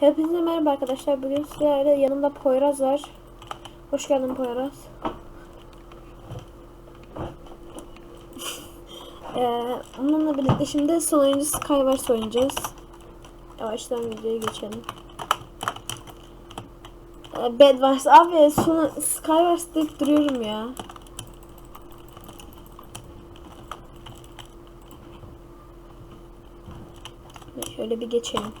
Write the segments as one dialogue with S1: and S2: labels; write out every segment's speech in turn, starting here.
S1: Hepinize merhaba arkadaşlar. Bugün sizlerle yanımda Poyraz var. Hoş geldin Poyraz. ee, onunla birlikte şimdi sonuncu Skywars oynayacağız. Yavaştan videoya geçelim. Ee, Bed Wars abi sonu Skywars deyip duruyorum ya. Şöyle bir geçelim.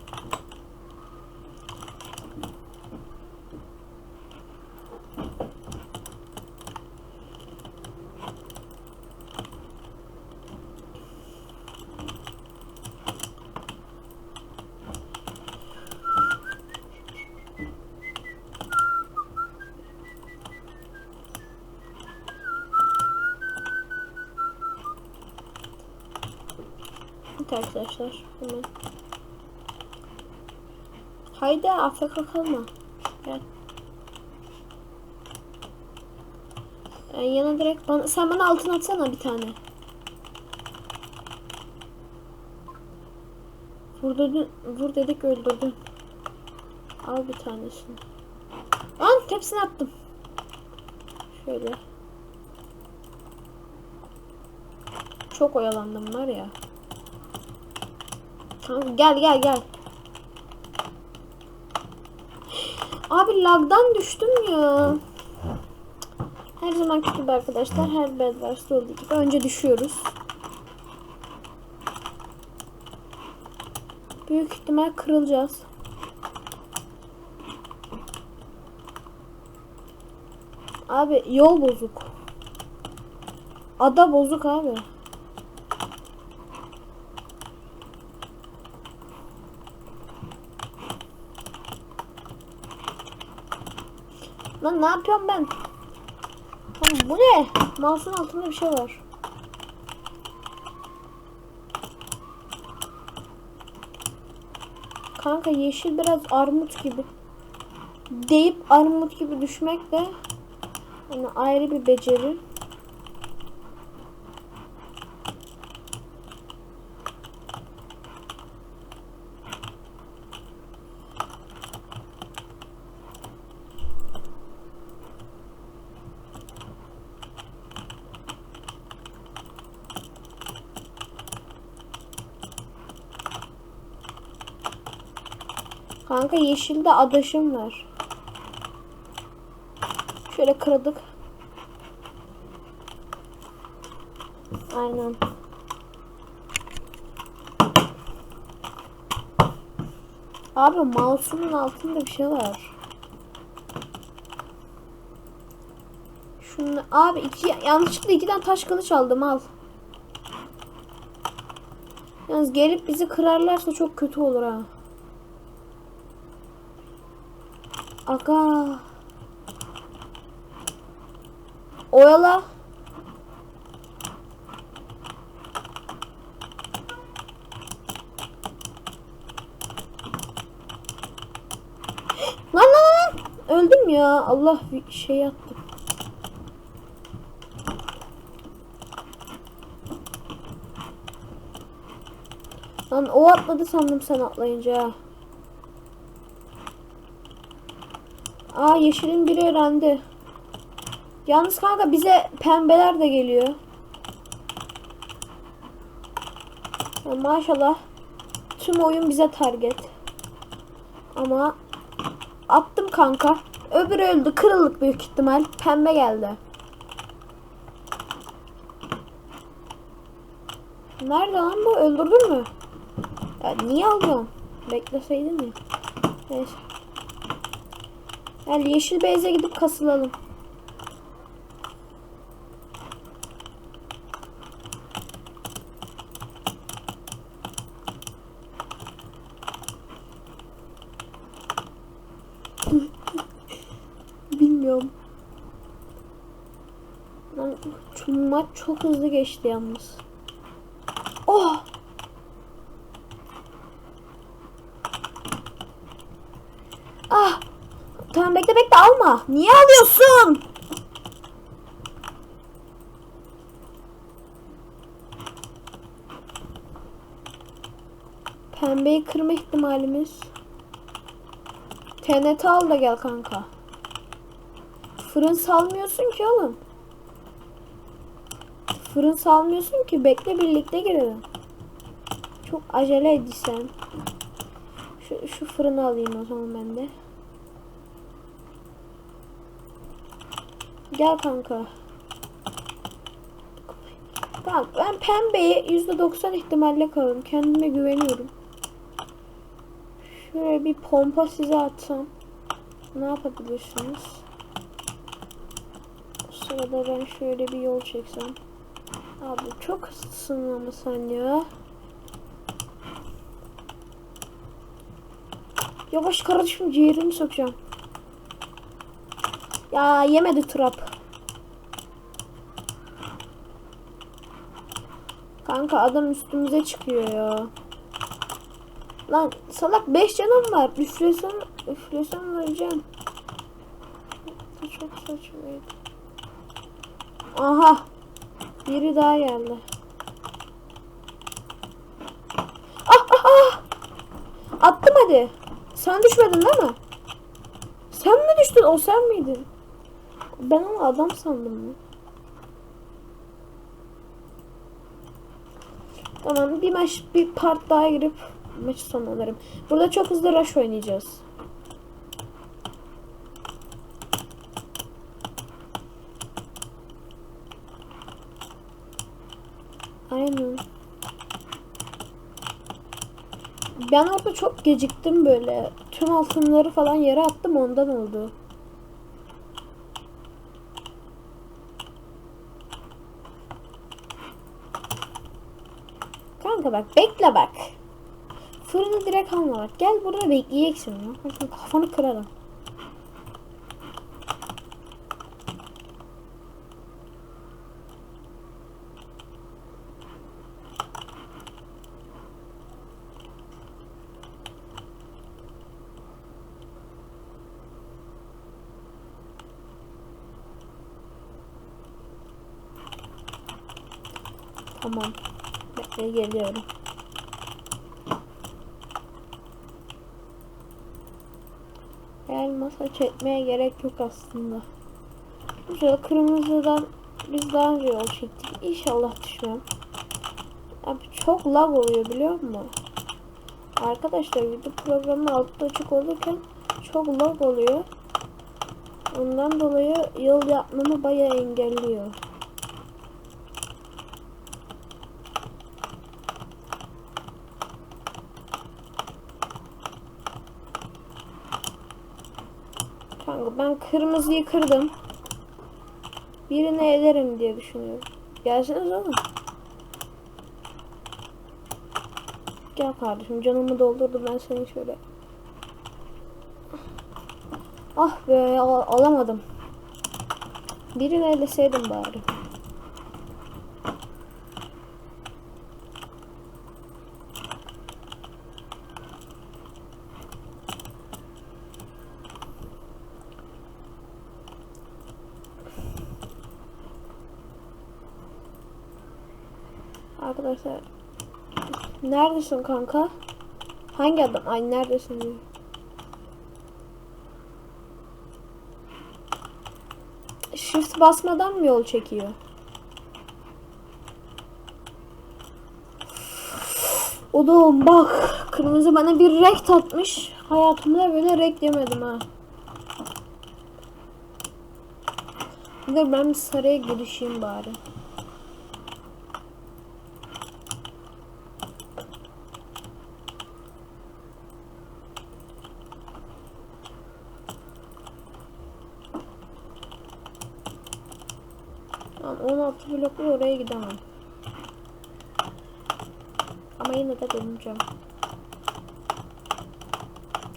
S1: Evet arkadaşlar. Hemen. Haydi Afrika kalma. Gel. Yani yana direkt bana, sen bana altın atsana bir tane. Vur, vur dedik öldürdün. Al bir tanesini. Lan hepsini attım. Şöyle. Çok oyalandım var ya. Gel gel gel. Abi lagdan düştüm ya. Her zaman gibi arkadaşlar her Bedwars'ta olduğu gibi önce düşüyoruz. Büyük ihtimal kırılacağız. Abi yol bozuk. Ada bozuk abi. Lan ne yapıyorum ben? Lan bu ne? Mouse'un altında bir şey var. Kanka yeşil biraz armut gibi. Deyip armut gibi düşmek de yani ayrı bir beceri. Kanka yeşilde adaşım var. Şöyle kırdık. Aynen. Abi mouse'umun altında bir şey var. Şunu abi iki yanlışlıkla iki tane taş kılıç aldım al. Yalnız gelip bizi kırarlarsa çok kötü olur ha. Aga. Oyala. Lan lan lan. Öldüm ya. Allah bir şey yaptı. Lan o atladı sandım sen atlayınca. Aa yeşilin biri öğrendi. Yalnız kanka bize pembeler de geliyor. Ya maşallah. Tüm oyun bize target. Ama attım kanka. Öbürü öldü. Kırılık büyük ihtimal. Pembe geldi. Nerede lan bu? Öldürdün mü? Ya niye alıyorsun? Bekleseydin ya. Neyse. Gel yeşil beyze gidip kasılalım. Bilmiyorum. Maç çok hızlı geçti yalnız. Oh! Ah! Tamam bekle bekle alma. Niye alıyorsun? Pembeyi kırma ihtimalimiz. TNT al da gel kanka. Fırın salmıyorsun ki oğlum. Fırın salmıyorsun ki bekle birlikte girelim. Çok acele ediysen. Şu, şu fırını alayım o zaman ben de. Gel kanka. Tamam ben pembeye %90 ihtimalle kalırım. Kendime güveniyorum. Şöyle bir pompa size atsam. Ne yapabilirsiniz? Bu sırada ben şöyle bir yol çeksem. Abi çok hızlısın ama sen ya. Yavaş kardeşim ciğerini sokacağım. Ya yemedi trap. Kanka adam üstümüze çıkıyor ya. Lan salak 5 canım var. Üflesem, üflesem öleceğim. Çok saçmaydı. Aha. Biri daha geldi. Ah ah ah. Attım hadi. Sen düşmedin değil mi? Sen mi düştün? O sen miydin? Ben onu adam sandım mı? Tamam bir maç bir part daha girip maçı sonlanırım. Burada çok hızlı rush oynayacağız. Aynen. Ben orada çok geciktim böyle. Tüm altınları falan yere attım ondan oldu. Kanka bak bekle bak. Fırını direkt alma bak. Gel burada bekleyeceksin. Bakın kafanı kırarım. Tamam. Bekle geliyorum. El masa çekmeye gerek yok aslında. Güzel kırmızıdan biz daha önce yol çektik. İnşallah düşmem. Abi çok lag oluyor biliyor musun? Arkadaşlar video programı altta açık olurken çok lag oluyor. Ondan dolayı yol yapmamı bayağı engelliyor. Kanka ben kırmızıyı kırdım. Birini ederim diye düşünüyorum. Gelseniz oğlum. Gel kardeşim canımı doldurdu ben seni şöyle. Ah be al- alamadım. Birini eleseydim bari. Arkadaşlar Neredesin kanka? Hangi adam? Ay neredesin? Shift basmadan mı yol çekiyor? Oğlum bak kırmızı bana bir rekt atmış. Hayatımda böyle rekt yemedim ha. Dur ben bir sarıya girişeyim bari. Tamam 16 bloklu oraya gidemem. Ama yine de deneyeceğim.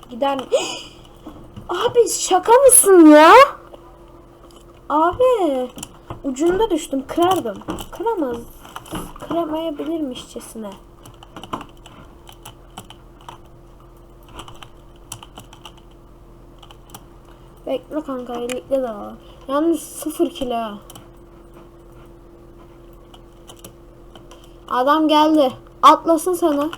S1: Gider mi? Abi şaka mısın ya? Abi ucunda düştüm kırardım. Kıramaz. Kıramayabilirmişçesine. Bekle kanka iyilikle de var. Yalnız sıfır kilo. Adam geldi. Atlasın sana.